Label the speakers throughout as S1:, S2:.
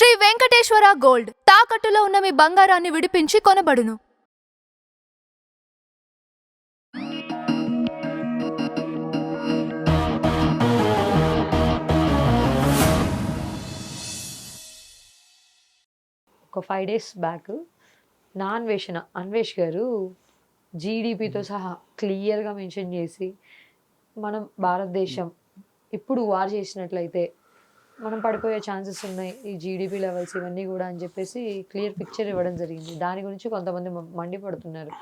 S1: Shri Venkateswara gold. తాకట్టులో ఉన్న మీ బంగారాన్ని విడిపించి కొనబడును.
S2: ఒక ఫైవ్ డేస్ బ్యాక్ నా అన్వేషణ అన్వేష్ గారు జీడిపితో సహా క్లియర్గా మెన్షన్ చేసి మనం భారతదేశం ఇప్పుడు వార్ చేసినట్లయితే మనం పడిపోయే ఛాన్సెస్ ఉన్నాయి. ఈ జీడిపి లెవెల్స్ ఇవన్నీ కూడా అని చెప్పేసి క్లియర్ పిక్చర్ ఇవ్వడం జరిగింది. దాని గురించి కొంతమంది మండిపడుతున్నారు.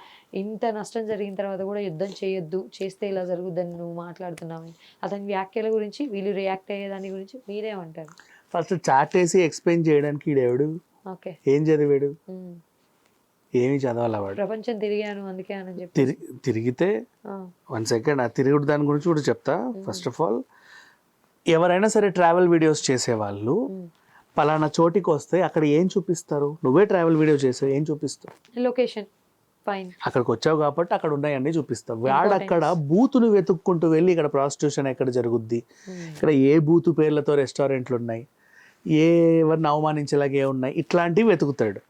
S2: ఇంత నష్టం జరిగిన తర్వాత కూడా యుద్ధం చేయొద్దు చేస్తే ఇలా జరుగుద్దని నువ్వు మాట్లాడుతున్నావు అతని వ్యాఖ్యల గురించి వీళ్ళు రియాక్ట్ అయ్యే దాని గురించి మీరేమంటారు?
S3: ఫస్ట్ చాట్ వేసి ఎక్స్ప్లెయిన్ చేయడానికి ఈడెవడు
S2: ఓకే.
S3: ఏం చదివాడు? ఏమి చదవాల వాడు?
S2: ప్రపంచం తిరిగాను అందుకే అని చెప్పి
S3: తిరిగి తిరిగితే వన్ సెకండ్ ఆ తిరుగుడు దాని గురించి కూడా చెప్తా. ఫస్ట్ ఆఫ్ ఆల్ ఎవరైనా సరే ట్రావెల్ వీడియోస్ చేసేవాళ్ళు. పలానా చోటికి వస్తే అక్కడ ఏం చూపిస్తారు? నువ్వే ట్రావెల్ వీడియో చేసావు ఏం చూపిస్తావు?
S2: లొకేషన్
S3: అక్కడికి వచ్చావు కాబట్టి అక్కడ ఉన్నాయన్నీ చూపిస్తావు. వాడు అక్కడ బూతును వెతుక్కుంటూ వెళ్ళి ఇక్కడ ప్రాస్టిట్యూషన్ ఎక్కడ జరుగుద్ది? ఇక్కడ ఏ బూతు పేర్లతో రెస్టారెంట్లు ఉన్నాయి? ఏ ఎవరిని అవమానించేలాగా ఉన్నాయి? ఇట్లాంటివి వెతుకుతాడు.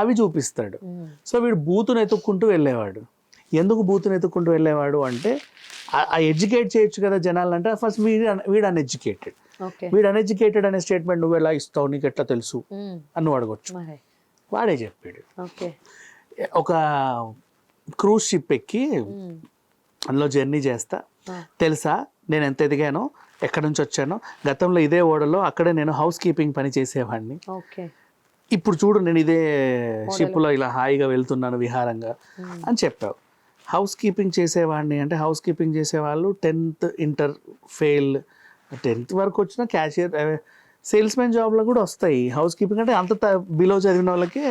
S3: అవి చూపిస్తాడు. సో వీడు బూతును ఎత్తుక్కుంటూ వెళ్ళేవాడు. ఎందుకు బూతును ఎత్తుక్కుంటూ వెళ్ళేవాడు అంటే ఎడ్యుకేట్ చేయొచ్చు కదా జనాలు అంటే ఫస్ట్ వీడు వీడు అన్ఎడ్యుకేటెడ్. వీడు అన్ఎడ్యుకేటెడ్ అనే స్టేట్మెంట్ నువ్వు ఎలా ఇస్తావు నీకు ఎట్లా తెలుసు? అని నువ్వు అడగొచ్చు. వాడే చెప్పాడు.
S2: ఓకే.
S3: ఒక క్రూజ్ షిప్ ఎక్కి అందులో జర్నీ చేస్తా. తెలుసా? నేను ఎంత ఎదిగానో ఎక్కడి నుంచి వచ్చానో గతంలో ఇదే ఓడలో అక్కడే నేను హౌస్ కీపింగ్ పని చేసేవాడిని.
S2: ఓకే.
S3: ఇప్పుడు చూడు నేను ఇదే షిప్లో ఇలా హాయిగా వెళ్తున్నాను విహారంగా అని చెప్పావు. హౌస్ కీపింగ్ చేసేవాడిని. అంటే హౌస్ కీపింగ్ చేసేవాళ్ళు టెన్త్ ఇంటర్ ఫెయిల్ టెన్త్ వరకు వచ్చిన క్యాషియర్ సేల్స్ మ్యాన్ జాబ్లో కూడా వస్తాయి. హౌస్ కీపింగ్ అంటే అంత బిలో చదివిన వాళ్ళకి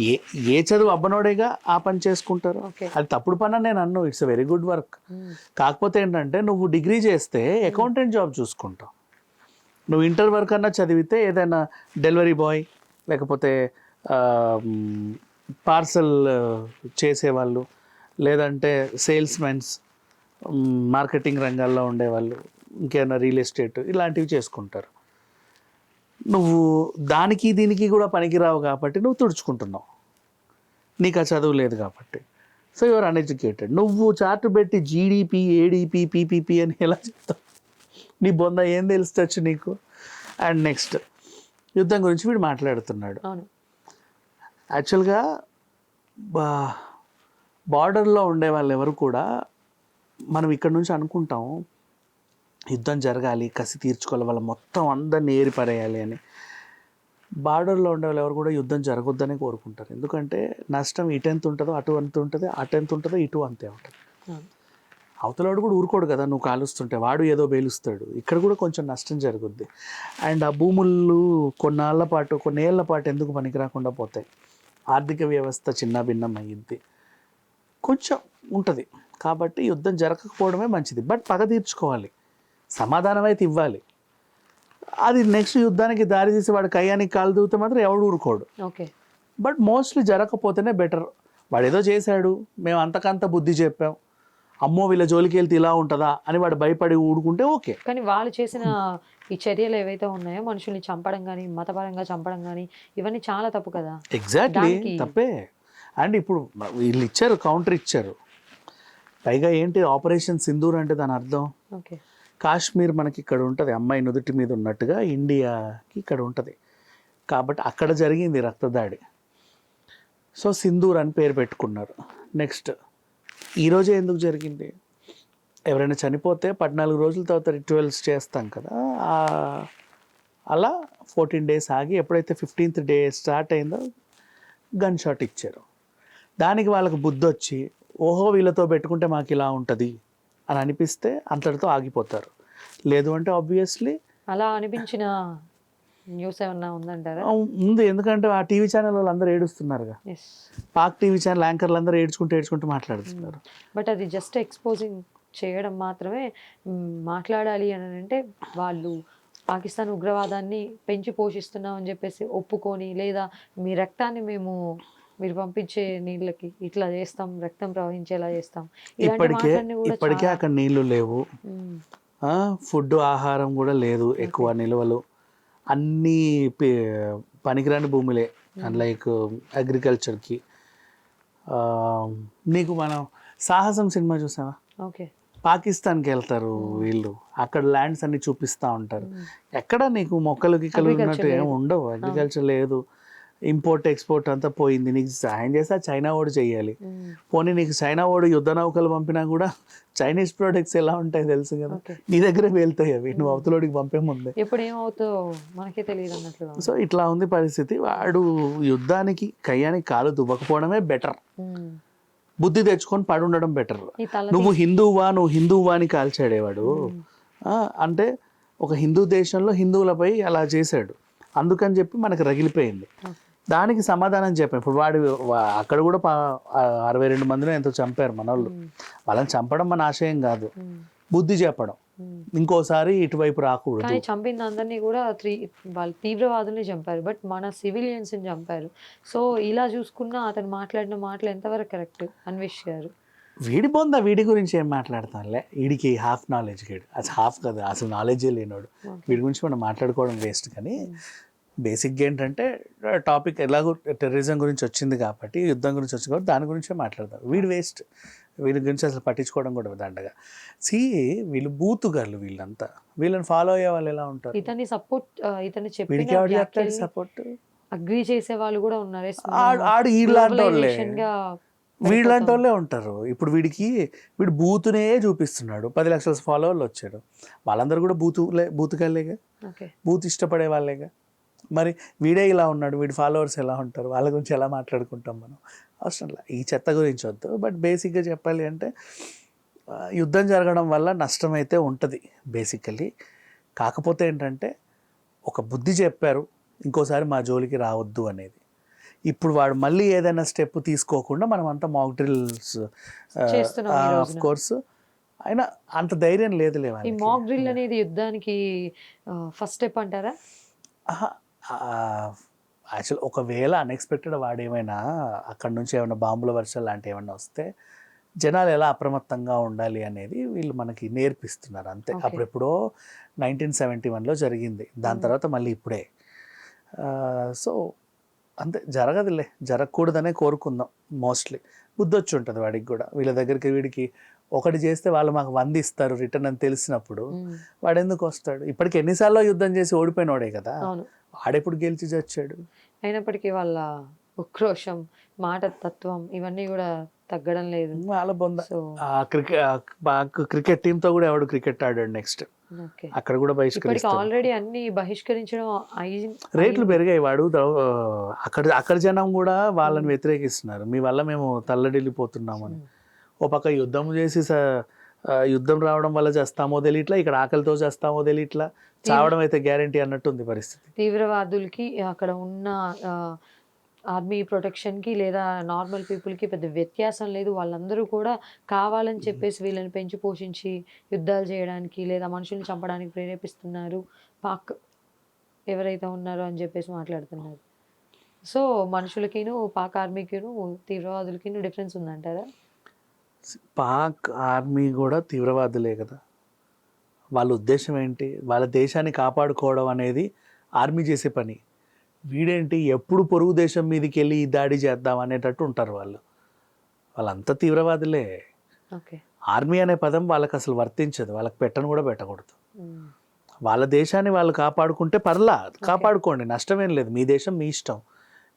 S3: ఏ ఏ చదువు అబ్బనోడేగా ఆ పని చేసుకుంటారు. అది తప్పుడు పని అని నేను అన్ను. It's very good work. కాకపోతే ఏంటంటే నువ్వు డిగ్రీ చేస్తే అకౌంటెంట్ జాబ్ చూసుకుంటావు. నువ్వు ఇంటర్ వరకు అన్నా చదివితే ఏదైనా డెలివరీ బాయ్ లేకపోతే పార్సల్ చేసేవాళ్ళు లేదంటే సేల్స్ మెన్స్ మార్కెటింగ్ రంగాల్లో ఉండేవాళ్ళు ఇంకేమైనా రియల్ ఎస్టేట్ ఇలాంటివి చేసుకుంటారు. నువ్వు దానికి దీనికి కూడా పనికిరావు కాబట్టి నువ్వు తుడుచుకుంటున్నావు. నీకు ఆ చదువు లేదు కాబట్టి. సో యువర్ అన్ఎడ్యుకేటెడ్ నువ్వు చార్ట్ పెట్టి జీడిపి ఏడిపి పీపీపీ అని ఎలా చెప్తావు? నీ బొంద ఏం తెలుస్తచ్చు నీకు? అండ్ నెక్స్ట్ యుద్ధం గురించి వీడు మాట్లాడుతున్నాడు. యాక్చువల్గా బా బార్డర్లో ఉండే వాళ్ళు ఎవరు కూడా మనం ఇక్కడ నుంచి అనుకుంటాం యుద్ధం జరగాలి కసి తీర్చుకోవాలి వాళ్ళ మొత్తం అందరిని ఏరిపరేయాలి అని. బార్డర్లో ఉండే వాళ్ళు ఎవరు కూడా యుద్ధం జరగొద్దని కోరుకుంటారు. ఎందుకంటే నష్టం ఇటు ఎంత ఉంటుందో అటు అంత ఉంటుంది అటు ఎంత ఉంటుందో ఇటు అంతే ఉంటుంది. అవతలవాడు కూడా ఊరుకోడు కదా నువ్వు కాలుస్తుంటే వాడు ఏదో బేలుస్తాడు. ఇక్కడ కూడా కొంచెం నష్టం జరుగుద్ది. అండ్ ఆ భూములు కొన్నాళ్ళ పాటు కొన్నేళ్ళ పాటు ఎందుకు పనికి రాకుండా పోతాయి? ఆర్థిక వ్యవస్థ చిన్న భిన్నం అయ్యిద్ది. కొంచెం ఉంటుంది. కాబట్టి యుద్ధం జరగకపోవడమే మంచిది. బట్ పగ తీర్చుకోవాలి. సమాధానం అయితే ఇవ్వాలి. అది నెక్స్ట్ యుద్ధానికి దారి తీసి వాడు కయ్యానికి కాలు దూతే మాత్రం ఎవడు ఊరుకోడు.
S2: ఓకే.
S3: బట్ మోస్ట్లీ జరగకపోతేనే బెటర్. వాడు ఏదో చేశాడు. మేము అంతకంత బుద్ధి చెప్పాం. అమ్మో వీళ్ళ జోలికి వెళ్తే ఇలా ఉంటుందా అని వాడు భయపడి ఊడుకుంటే ఓకే.
S2: కానీ వాళ్ళు చేసిన ఈ చర్యలు ఏవైతే ఉన్నాయో మనుషుల్ని చంపడం కానీ మతపరంగా చంపడం కానీ ఇవన్నీ చాలా తప్పు కదా.
S3: ఎగ్జాక్ట్లీ తప్పే. అండ్ ఇప్పుడు వీళ్ళు ఇచ్చారు కౌంటర్ ఇచ్చారు. పైగా ఏంటి ఆపరేషన్ సింధూర్ అంటే దాని అర్థం?
S2: ఓకే.
S3: కాశ్మీర్ మనకి ఇక్కడ ఉంటుంది అమ్మాయి నుదుటి మీద ఉన్నట్టుగా ఇండియాకి ఇక్కడ ఉంటుంది. కాబట్టి అక్కడ జరిగింది రక్తదాడి. సో సింధూర్ అని పేరు పెట్టుకున్నారు. నెక్స్ట్ ఈరోజే ఎందుకు జరిగింది? ఎవరైనా చనిపోతే పద్నాలుగు రోజుల తర్వాత రిచువల్స్ చేస్తాం కదా అలా ఫోర్టీన్ డేస్ ఆగి ఎప్పుడైతే ఫిఫ్టీన్త్ డే స్టార్ట్ అయిందో గన్ షాట్ ఇచ్చారు. దానికి వాళ్ళకి బుద్ధి వచ్చి ఓహో వీళ్ళతో పెట్టుకుంటే మాకు ఇలా ఉంటుంది అని అనిపిస్తే అంతటితో ఆగిపోతారు. లేదు అంటే ఆబ్వియస్లీ
S2: అలా అనిపించిన న్యూస్ ఏమన్నా ఉందంటారా?
S3: ఉంది. ఎందుకంటే ఆ టీవీ ఛానల్ వాళ్ళు అందరూ ఏడుస్తున్నారుగా పాక్ టీవీ ఛానల్ యాంకర్లు అందరూ ఏడ్చుకుంటూ ఏడ్చుకుంటూ మాట్లాడుతున్నారు.
S2: బట్ అది జస్ట్ ఎక్స్పోజింగ్ చేయడం మాత్రమే మాట్లాడాలి అని అంటే వాళ్ళు పాకిస్తాన్ ఉగ్రవాదాన్ని పెంచి పోషిస్తున్నాం అని చెప్పేసి ఒప్పుకొని లేదా మీ రక్తాన్ని మేము మీరు పంపించే నీళ్ళకి ఇట్లా చేస్తాం రక్తం ప్రవహించేలా చేస్తాం.
S3: ఇప్పటికే ఇప్పటికే అక్కడ నీళ్ళు లేవు. ఫుడ్ ఆహారం కూడా లేదు ఎక్కువ నిల్వలు. అన్నీ పనికిరాని భూములే. లైక్ అగ్రికల్చర్కి నీకు మనం సాహసం సినిమా చూసావా?
S2: ఓకే.
S3: పాకిస్తాన్కి వెళ్తారు వీళ్ళు. అక్కడ ల్యాండ్స్ అన్ని చూపిస్తూ ఉంటారు. ఎక్కడ నీకు మొక్కలు గిక్కలు ఉన్నట్టు ఏమి. ఉండవు. అగ్రికల్చర్ లేదు. ఇంపోర్ట్ ఎక్స్పోర్ట్ అంతా పోయింది. నీకు సాయం చేస్తే చైనా ఓడి చేయాలి. పోనీ నీకు చైనా ఓడి యుద్ధ నౌకలు పంపినా కూడా చైనీస్ ప్రొడక్ట్స్ ఎలా ఉంటాయి తెలుసు కదా. నీ దగ్గర వెళ్తాయి అవి. నువ్వు అవతలోడికి పంపే ముందే.
S2: ఎప్పుడు ఏమవుతుందో మనకే తెలియదు
S3: సో ఇట్లా ఉంది పరిస్థితి. వాడు యుద్ధానికి కయ్యానికి కాలు దువ్వకపోవడమే బెటర్
S2: ఉమ్.
S3: బుద్ధి తెచ్చుకొని పడి ఉండడం బెటర్ నువ్వు హిందువా నువ్వు హిందువా అని కాల్చాడేవాడు ఆ, అంటే ఒక హిందూ దేశంలో హిందువులపై అలా చేశాడు. అందుకని చెప్పి మనకు రగిలిపోయింది. దానికి సమాధానం చెప్పాం ఇప్పుడు వాడు అక్కడ కూడా అరవై రెండు మందిని ఎంతో చంపారు మన వాళ్ళు. వాళ్ళని చంపడం మన ఆశయం కాదు. బుద్ధి చెప్పడం. ఇంకోసారి ఇటువైపు రాకూడదు.
S2: కానీ చంపిన అందరినీ కూడా త్రీ వాళ్ళు తీవ్రవాదుల్ని చంపారు. బట్ మన civilians ని చంపారు. సో ఇలా చూసుకున్నా అతను మాట్లాడిన మాటలు ఎంతవరకు కరెక్ట్? అన్వేష్ గారు.
S3: వీడి బొంద వీడి గురించి ఏం మాట్లాడతానులే? వీడికి హాఫ్ నాలెడ్జ్ గేడు. అసలు హాఫ్ కదా అసలు నాలెడ్జే లేనోడు. వీడి గురించి మనం మాట్లాడుకోవడం వేస్ట్ కానీ బేసిక్గా ఏంటంటే టాపిక్ ఎలాగో టెర్రరిజం గురించి వచ్చింది కాబట్టి యుద్ధం గురించి వచ్చింది కాబట్టి దాని గురించే మాట్లాడతాం. వీడు వేస్ట్ వీళ్ళ గురించి అసలు పట్టించుకోవడం కూడా దండగా. సి వీళ్ళు బూతుగాళ్ళు వీళ్ళంతా. వీళ్ళని ఫాలో అయ్యే వాళ్ళు ఎలా ఉంటారు?
S2: ఇతన్ని సపోర్ట్
S3: చెప్తాడు
S2: చెప్పిన
S3: సపోర్ట్
S2: అగ్రి చేసే వాళ్ళు కూడా ఉన్నారు.
S3: ఆడు వీళ్ళంటి వీళ్ళంటి వాళ్ళే ఉంటారు. ఇప్పుడు వీడికి వీడు బూతునే చూపిస్తున్నాడు. పది లక్షల ఫాలోవర్లు వచ్చాడు వాళ్ళందరూ కూడా బూతులే బూతుకెళ్ళేగా బూత్ ఇష్టపడే వాళ్ళేగా? మరి వీడే ఇలా ఉన్నాడు. వీడి ఫాలోవర్స్ ఎలా ఉంటారు? వాళ్ళ గురించి ఎలా మాట్లాడుకుంటాం మనం? అవసరం లే. ఈ చెత్త గురించి వద్దు. బట్ బేసిక్గా చెప్పాలి అంటే యుద్ధం జరగడం వల్ల నష్టం అయితే ఉంటుంది బేసికలీ కాకపోతే ఏంటంటే ఒక బుద్ధి చెప్పారు ఇంకోసారి మా జోలికి రావద్దు అనేది. ఇప్పుడు వాడు మళ్ళీ ఏదైనా స్టెప్ తీసుకోకుండా మనం అంతా మాక్ డ్రిల్స్ ఆఫ్. కోర్స్ అయినా అంత ధైర్యం లేదులే
S2: ఈ. మాక్ డ్రిల్ అనేది యుద్ధానికి ఫస్ట్ స్టెప్ అంటారా
S3: యాక్చువల్ ఒకవేళ అన్ఎక్స్పెక్టెడ్ వాడు ఏమైనా అక్కడ నుంచి ఏమైనా బాంబుల వర్షాలు లాంటివి ఏమైనా వస్తే జనాలు ఎలా అప్రమత్తంగా ఉండాలి అనేది వీళ్ళు మనకి నేర్పిస్తున్నారు అంతే. అప్పుడెప్పుడో నైన్టీన్ సెవెంటీ వన్లో జరిగింది దాని. తర్వాత మళ్ళీ ఇప్పుడే సో అంతే జరగదులే జరగకూడదనే కోరుకుందాం మోస్ట్లీ బుద్ధి వచ్చి ఉంటుంది వాడికి కూడా. వీళ్ళ దగ్గరికి వీడికి ఒకటి చేస్తే వాళ్ళు మాకు వంద ఇస్తారు రిటర్న్ అని తెలిసినప్పుడు. వాడు ఎందుకు వస్తాడు? ఇప్పటికి ఎన్నిసార్లు యుద్ధం చేసి ఓడిపోయినోడే కదా. వాడెప్పుడు గెలిచి చచ్చాడు
S2: అయినప్పటికీ వాళ్ళ ఉక్రోషం మాట తత్వం ఇవన్నీ కూడా తగ్గడం లేదు.
S3: వాళ్ళ బొంద. క్రికెట్ క్రికెట్ టీమ్తో కూడా ఎవడు క్రికెట్ ఆడాడు నెక్స్ట్ అక్కడ కూడా
S2: ఇప్పటికి
S3: బహిష్కరిస్తాడు
S2: ఆల్రెడీ అన్ని బహిష్కరించడం
S3: రేట్లు పెరిగాయి వాడు. అక్కడ అక్కడ జనం కూడా వాళ్ళని వ్యతిరేకిస్తున్నారు. మీ వల్ల మేము తల్లడిల్లిపోతున్నామని. ఓ పక్క యుద్ధం చేసి యుద్ధం రావడం వల్ల చేస్తామో తెలియట్లా ఇక్కడ ఆకలితో చేస్తామో తెలియట్లా. చావడం అయితే గ్యారంటీ అన్నట్టుంది పరిస్థితి.
S2: తీవ్రవాదులకి అక్కడ ఉన్న ఆర్మీ ప్రొటెక్షన్కి లేదా నార్మల్ పీపుల్కి పెద్ద వ్యత్యాసం లేదు. వాళ్ళందరూ కూడా కావాలని చెప్పేసి వీళ్ళని పెంచి పోషించి యుద్ధాలు చేయడానికి లేదా మనుషుల్ని చంపడానికి ప్రేరేపిస్తున్నారు. పాక్ ఎవరైతే ఉన్నారో అని చెప్పేసి మాట్లాడుతున్నారు. సో మనుషులకిను పాక్ ఆర్మీకిను తీవ్రవాదులకిను డిఫరెన్స్ ఉందంటారా?
S3: పాక్ ఆర్మీ కూడా తీవ్రవాదులే కదా. వాళ్ళ ఉద్దేశం ఏంటి? వాళ్ళ దేశాన్ని కాపాడుకోవడం అనేది ఆర్మీ చేసే పని. వీడేంటి? ఎప్పుడు పొరుగు దేశం మీదకి వెళ్ళి ఈ దాడి చేద్దాం అనేటట్టు ఉంటారు వాళ్ళు. వాళ్ళంతా తీవ్రవాదులే.
S2: ఓకే.
S3: ఆర్మీ అనే పదం వాళ్ళకి అసలు వర్తించదు. వాళ్ళకి పెట్టను కూడా పెట్టకూడదు. వాళ్ళ దేశాన్ని వాళ్ళు కాపాడుకుంటే పర్లా కాపాడుకోండి. నష్టమేం లేదు. మీ దేశం మీ ఇష్టం.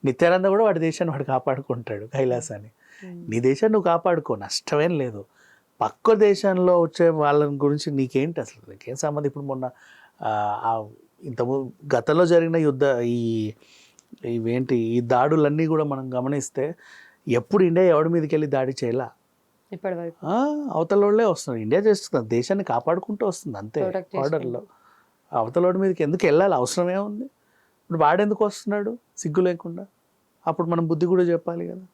S3: నిత్యానంద కూడా వాడి దేశాన్ని వాడు కాపాడుకుంటాడు కైలాసాన్ని. నీ దేశాన్ని నువ్వు కాపాడుకో. నష్టమేం లేదు. పక్క దేశంలో వచ్చే వాళ్ళ గురించి నీకేంటి అసలు? నీకేం సంబంధం? ఇప్పుడు మొన్న ఇంత గతంలో జరిగిన యుద్ధ ఈ ఇవేంటి ఈ దాడులన్నీ కూడా మనం గమనిస్తే ఎప్పుడు ఇండియా ఎవడి మీదకి వెళ్ళి దాడి చేయాల? అవతల వాళ్ళే వస్తున్నారు. ఇండియా చేస్తుంది దేశాన్ని కాపాడుకుంటూ వస్తుంది అంతే ఆర్డర్లో. అవతలోడి మీదకి ఎందుకు వెళ్ళాలి? అవసరమే ఉంది. ఇప్పుడు వాడెందుకు వస్తున్నాడు? సిగ్గు లేకుండా. అప్పుడు మనం బుద్ధి కూడా చెప్పాలి కదా.